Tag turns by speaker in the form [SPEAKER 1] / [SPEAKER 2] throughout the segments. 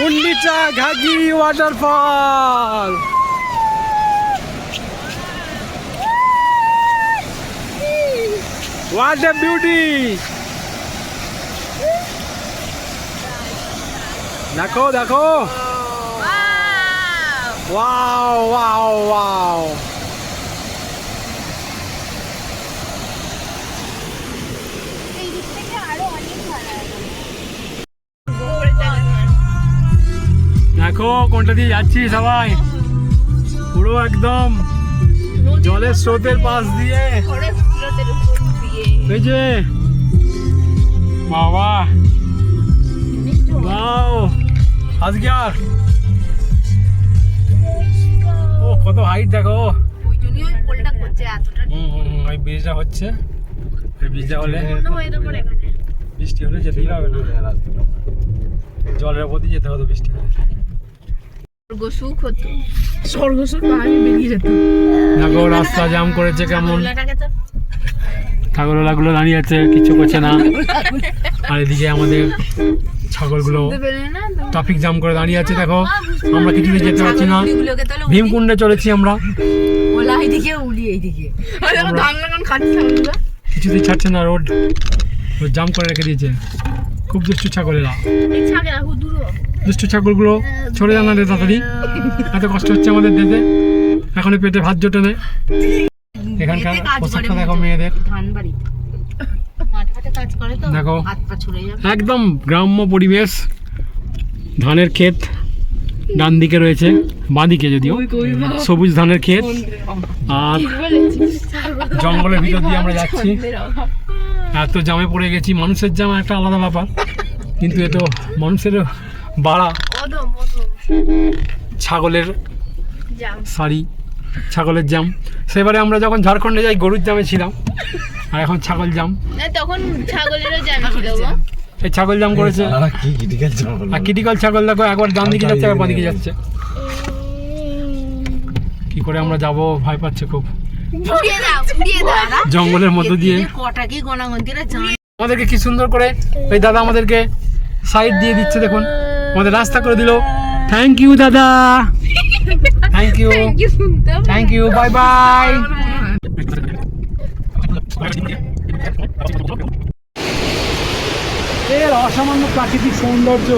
[SPEAKER 1] Gundicha Ghagi waterfall what a beauty দেখো দেখো। Wow wow wow দেখো কোনটা দিয়ে যাচ্ছি সবাই। পুরো একদম জলের স্রোতের পাশ দিয়ে। যে। বাবা। বাও। আজকে আর। ও, কত হাইট দেখো।
[SPEAKER 2] ওই
[SPEAKER 1] ব্রিজটা হচ্ছে। ওই ব্রিজটা হলে বৃষ্টি হলে যেতেই হবে না। জলের দিয়ে যেতে হবে বৃষ্টি হলে।
[SPEAKER 2] স্বর্গ সুখ হতো। স্বর্গ সুখ পাহাড়ে বেরিয়ে যেত।
[SPEAKER 1] দেখো রাস্তা জাম করেছে কেমন? ছাগলওয়ালাগুলো দাঁড়িয়ে আছে কিছু করছে না। আর এদিকে আমাদের ছাগলগুলো ট্রাফিক জাম করে দাঁড়িয়ে আছে দেখো। আমরা কিছুতে যেতে পারছি না। ভীমকুণ্ডে চলেছি আমরা।
[SPEAKER 2] ছাগলগুলো।
[SPEAKER 1] কিছুতেই ছাড়ছে না রোড। রোড জাম করে রেখে দিয়েছে। খুব দুষ্টু ছাগলেরা। দুষ্টু ছাগলগুলো ছড়ে জানা রে তাড়াতাড়ি। এত কষ্ট হচ্ছে আমাদের দিতে। এখন পেটে ভাত জোটে নেই এখানকার পোশাকটা দেখো মেয়েদের। দেখো। একদম গ্রাম্য পরিবেশ। ধানের ক্ষেত ডান দিকে রয়েছে বাঁ দিকে যদিও। সবুজ ধানের ক্ষেত। আর জঙ্গলের ভিতর দিয়ে আমরা যাচ্ছি। এত জামে পড়ে গেছি মানুষের জামা একটা আলাদা ব্যাপার। কিন্তু এ তো মানুষের বাড়া। ছাগলের
[SPEAKER 2] জাম।
[SPEAKER 1] শাড়ি ছাগলের জাম। সেবারে আমরা যখন ঝাড়খণ্ডে যাই গরুর জামে ছিলাম। আর এখন ছাগল জাম।
[SPEAKER 2] তখন ছাগলেরও জাম ছিল
[SPEAKER 1] এই ছাগল জাম করেছে। আর ক্রিটিক্যাল ছাগল দেখো একবার ডান দিকে যাচ্ছে একবার বাঁ দিকে যাচ্ছে। কি করে আমরা যাব ভয় পাচ্ছে খুব। জঙ্গলের মধ্য দিয়ে। আমাদেরকে কি সুন্দর করে ওই দাদা আমাদেরকে সাইড দিয়ে দিচ্ছে দেখুন। আমাদের রাস্তা করে দিল। থ্যাংক ইউ দাদা। Thank you thank you bye bye এর অসামান্য প্রাকৃতিক সৌন্দর্য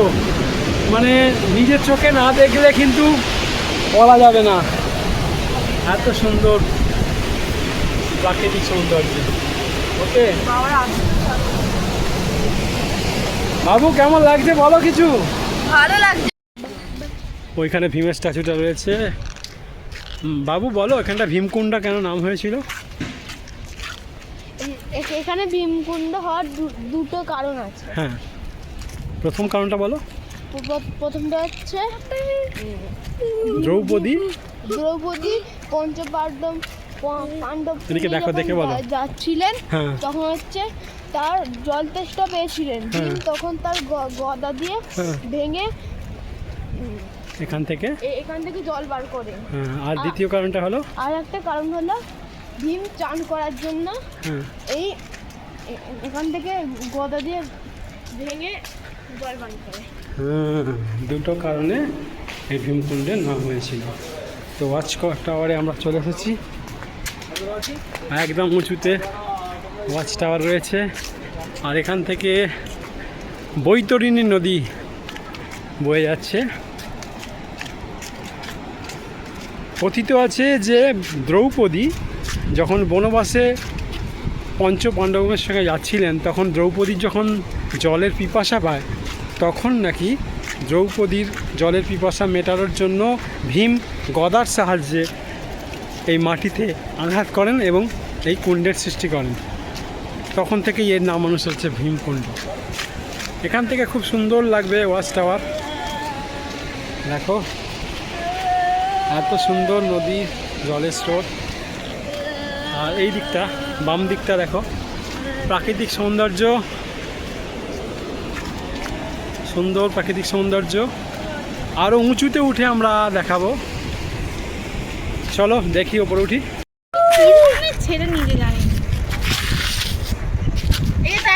[SPEAKER 1] মানে নিজের চোখে না দেখলে কিন্তু বলা যাবে না। এত সুন্দর প্রাকৃতিক সৌন্দর্য। ওকে? বাবু কেমন লাগছে বলো কিছু?
[SPEAKER 2] ভালো লাগছে
[SPEAKER 1] ওইখানে ভীমের স্ট্যাচুটা রয়েছে। বাবু বলো এখানটা ভীমকুণ্ডা কেন নাম হয়েছিল?
[SPEAKER 3] এখানে ভীমকুণ্ড হওয়ার দু- দুটো কারণ আছে।
[SPEAKER 1] হ্যাঁ। প্রথম কারণটা বলো।
[SPEAKER 3] প্র- প্রথমটা হচ্ছে
[SPEAKER 1] দ্রৌপদী।
[SPEAKER 3] দ্রৌপদী পঞ্চপাণ্ডব পাণ্ডব
[SPEAKER 1] দেখো, দেখে বলো।
[SPEAKER 3] যাচ্ছিলেন
[SPEAKER 1] হ্যাঁ।
[SPEAKER 3] তখন হচ্ছে তার জল তেষ্টা পেয়েছিলেন। ভীম
[SPEAKER 1] হ্যাঁ।
[SPEAKER 3] তখন তার গদা দিয়ে
[SPEAKER 1] হ্যাঁ।
[SPEAKER 3] ভেঙে
[SPEAKER 1] এখান থেকে?
[SPEAKER 3] এখান থেকে জল বার করে
[SPEAKER 1] হ্যাঁ আর দ্বিতীয় কারণটা হলো?
[SPEAKER 3] আর একটা কারণ হলো ভীম চান করার জন্য এই এখান থেকে গদা দিয়ে ভেঙে জল বার করে।
[SPEAKER 1] দুটো কারণে এই ভীমকুণ্ডের নাম হয়েছিল। তো ওয়াচ টাওয়ারে আমরা চলে এসেছি। একদম উঁচুতে। ওয়াচ টাওয়ার রয়েছে। আর এখান থেকে বৈতরণী নদী বয়ে যাচ্ছে। কথিত আছে যে দ্রৌপদী যখন বনবাসে পঞ্চ পাণ্ডবের সঙ্গে যাচ্ছিলেন, তখন দ্রৌপদীর যখন জলের পিপাসা পায়, তখন নাকি দ্রৌপদীর জলের পিপাসা মেটানোর জন্য ভীম গদার সাহায্যে এই মাটিতে আঘাত করেন এবং এই কুণ্ডের সৃষ্টি করেন। তখন থেকেই এর নাম মানুষ হচ্ছে ভীমকুণ্ড। এখান থেকে খুব সুন্দর লাগবে ওয়াচ টাওয়ার। দেখো, এত সুন্দর নদী, জলের স্রোত। আর এই দিকটা, বাম দিকটা দেখো। প্রাকৃতিক সৌন্দর্য, সুন্দর প্রাকৃতিক সৌন্দর্য। আরও উঁচুতে উঠে আমরা দেখাবো। চলো, দেখি ওপরে উঠি।
[SPEAKER 2] ছেড়ে এই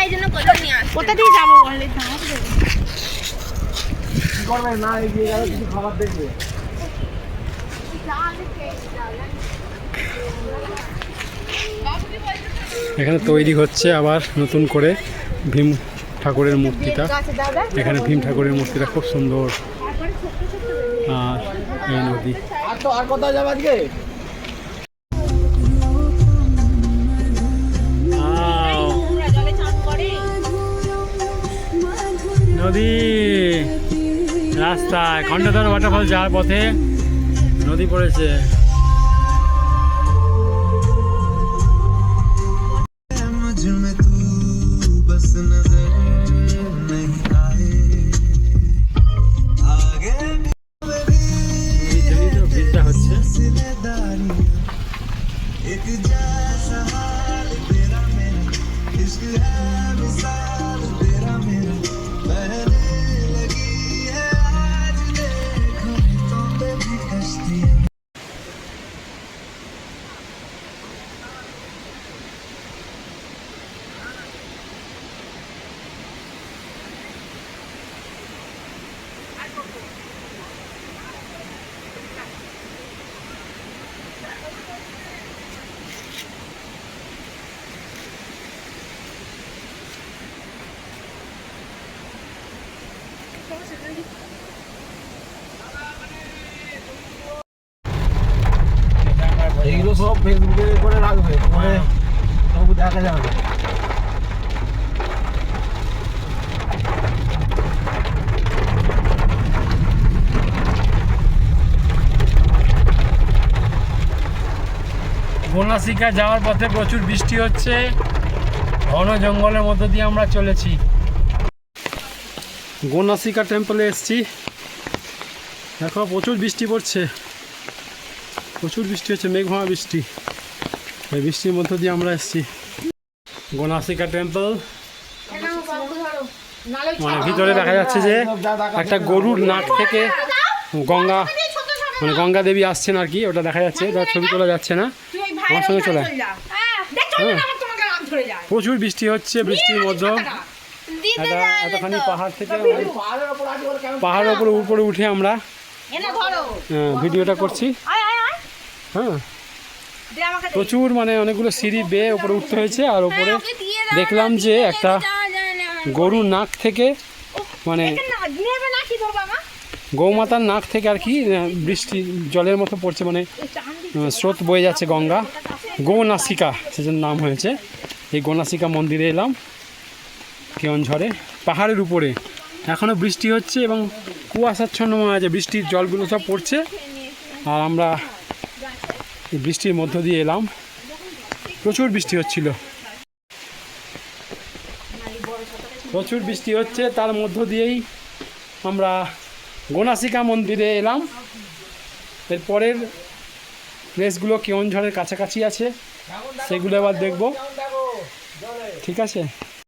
[SPEAKER 2] তাই জন্য কোথাও নিয়ে আসছে কোথা দিয়ে যাব বলে?
[SPEAKER 4] করবে না এগিয়ে গেলে কিছু খাবার দেখবে।
[SPEAKER 1] এখানে তৈরি হচ্ছে আবার নতুন করে ভীম ঠাকুরের মূর্তিটা। এখানে ভীম ঠাকুরের মূর্তিটা খুব সুন্দর। আর এই নদী।
[SPEAKER 4] আর তো আর কোথাও যাবে আজকে?
[SPEAKER 1] নদী রাস্তায় খণ্ডধর ওয়াটারফল যাওয়ার পথে নদী পড়েছে।
[SPEAKER 5] मुझ
[SPEAKER 4] এইগুলো সব ফেসবুকে করে রাখবে পরে সব দেখা যাবে
[SPEAKER 1] যাওয়ার পথে প্রচুর বৃষ্টি হচ্ছে। ঘন জঙ্গলের মধ্য দিয়ে আমরা চলেছি। গোনাসিকা টেম্পলে এসেছি। দেখো প্রচুর বৃষ্টি পড়ছে। প্রচুর বৃষ্টি হচ্ছে মেঘ ভাঙা বৃষ্টি। এই বৃষ্টির মধ্য দিয়ে আমরা এসেছি। গোনাসিকা টেম্পল মানে ভিতরে দেখা যাচ্ছে যে একটা গরুর নাক থেকে গঙ্গা মানে গঙ্গা দেবী আসছেন আর কি ওটা দেখা যাচ্ছে ওটা ছবি তোলা যাচ্ছে না। আমার সঙ্গে চলে হ্যাঁ। প্রচুর বৃষ্টি হচ্ছে বৃষ্টির মধ্যে। এতখানি পাহাড় থেকে
[SPEAKER 4] পাহাড়ের
[SPEAKER 1] উপরে উপরে উঠে আমরা ভিডিওটা করছি। হ্যাঁ। প্রচুর মানে অনেকগুলো সিঁড়ি বেয়ে উপরে উঠতে হয়েছে আর উপরে দেখলাম যে একটা গরু নাক থেকে মানে গৌমাতার নাক থেকে আর কি বৃষ্টি জলের মতো পড়ছে মানে স্রোত বয়ে যাচ্ছে গঙ্গা। গৌনাসিকা সেজন্য নাম হয়েছে। এই গৌনাসিকা মন্দিরে এলাম কেওনঝড়ে পাহাড়ের উপরে। এখনও বৃষ্টি হচ্ছে এবং কুয়াশাচ্ছন্ন মনে আছে বৃষ্টির জলগুলো সব পড়ছে। আর আমরা বৃষ্টির মধ্য দিয়ে এলাম। প্রচুর বৃষ্টি হচ্ছিল। প্রচুর বৃষ্টি হচ্ছে, তার মধ্য দিয়েই আমরা গোনাসিকা মন্দিরে এলাম। এরপরের প্লেসগুলো কেওনঝড়ের কাছাকাছি আছে, সেগুলো আবার দেখব। ঠিক আছে?